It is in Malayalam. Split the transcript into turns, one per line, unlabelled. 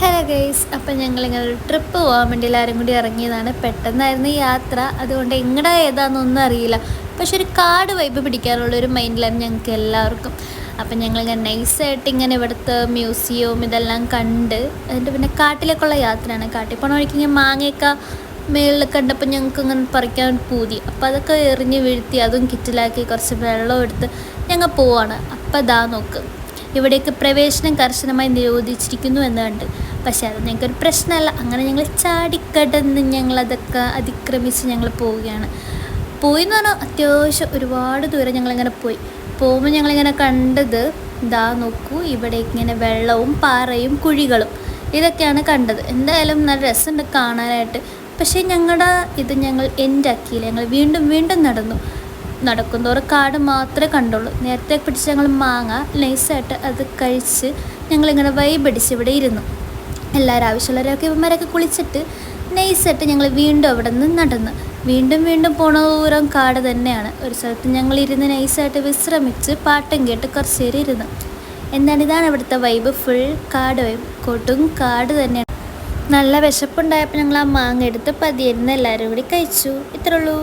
ഹലോ ഗൈസ് അപ്പം ഞങ്ങളിങ്ങനെ ഒരു ട്രിപ്പ് പോകാൻ വേണ്ടി എല്ലാവരും കൂടി ഇറങ്ങിയതാണ്. പെട്ടെന്നായിരുന്നു യാത്ര. അതുകൊണ്ട് എങ്ങടെ ഏതാണെന്നൊന്നും അറിയില്ല. പക്ഷെ ഒരു കാട് വൈബ് പിടിക്കാനുള്ള ഒരു മൈൻഡിലാണ് ഞങ്ങൾക്ക് എല്ലാവർക്കും. അപ്പം ഞങ്ങളിങ്ങനെ നൈസായിട്ട് ഇങ്ങനെ ഇവിടുത്തെ മ്യൂസിയവും ഇതെല്ലാം കണ്ട് എന്നിട്ട് പിന്നെ കാട്ടിലേക്കുള്ള യാത്രയാണ്. കാട്ടിൽ പോണ വഴിക്ക് ഇങ്ങനെ മാങ്ങയൊക്കെ മേളിൽ കണ്ടപ്പോൾ ഞങ്ങൾക്ക് ഇങ്ങനെ പറിക്കാൻ പൂതി. അപ്പോൾ അതൊക്കെ എറിഞ്ഞ് വീഴ്ത്തി അതും കിറ്റിലാക്കി കുറച്ച് വെള്ളം എടുത്ത് ഞങ്ങൾ പോവാണ്. അപ്പം ഇതാ നോക്ക്. ഇവിടേക്ക് പ്രവേശനം കർശനമായി നിരോധിച്ചിരിക്കുന്നു എന്ന് കണ്ട് പക്ഷേ അത് ഞങ്ങൾക്കൊരു പ്രശ്നമല്ല. അങ്ങനെ ഞങ്ങൾ ചാടിക്കടന്ന് ഞങ്ങളതൊക്കെ അതിക്രമിച്ച് ഞങ്ങൾ പോവുകയാണ്. പോയി എന്ന് പറഞ്ഞാൽ അത്യാവശ്യം ഒരുപാട് ദൂരം ഞങ്ങളിങ്ങനെ പോയി. പോകുമ്പോൾ ഞങ്ങളിങ്ങനെ കണ്ടത് ഇതാ നോക്കൂ ഇവിടെ ഇങ്ങനെ വെള്ളവും പാറയും കുഴികളും ഇതൊക്കെയാണ് കണ്ടത്. എന്തായാലും നല്ല രസമുണ്ട് കാണാനായിട്ട്. പക്ഷേ ഞങ്ങളുടെ ഇത് ഞങ്ങൾ എന്റെ ആക്കിയില്ല. ഞങ്ങൾ വീണ്ടും വീണ്ടും നടന്നു. നടക്കുന്തോറും കാട് മാത്രമേ കണ്ടുള്ളൂ. നേരത്തെ പിടിച്ച് ഞങ്ങൾ മാങ്ങ നൈസായിട്ട് അത് കഴിച്ച് ഞങ്ങളിങ്ങനെ വൈബടിച്ച് ഇവിടെ ഇരുന്നു. എല്ലാവരും ആവശ്യമുള്ളവരൊക്കെ ഇവന്മാരൊക്കെ കുളിച്ചിട്ട് നൈസായിട്ട് ഞങ്ങൾ വീണ്ടും അവിടെ നിന്ന് നടന്ന്. വീണ്ടും വീണ്ടും പോണ ദൂരം കാട് തന്നെയാണ്. ഒരു സ്ഥലത്ത് ഞങ്ങൾ ഇരുന്ന് നൈസായിട്ട് വിശ്രമിച്ച് പാട്ടും കേട്ട് കുറച്ച് നേരം ഇരുന്നു. എന്നാൽ ഇതാണ് ഇവിടുത്തെ വൈബ് ഫുൾ കാട് വൈബ് കൊടും കാട് തന്നെയാണ്. നല്ല വിശപ്പുണ്ടായപ്പോൾ ഞങ്ങൾ ആ മാങ്ങ എടുത്ത് പതിയിരുന്ന് എല്ലാവരും കൂടി കഴിച്ചു. ഇത്രയുള്ളൂ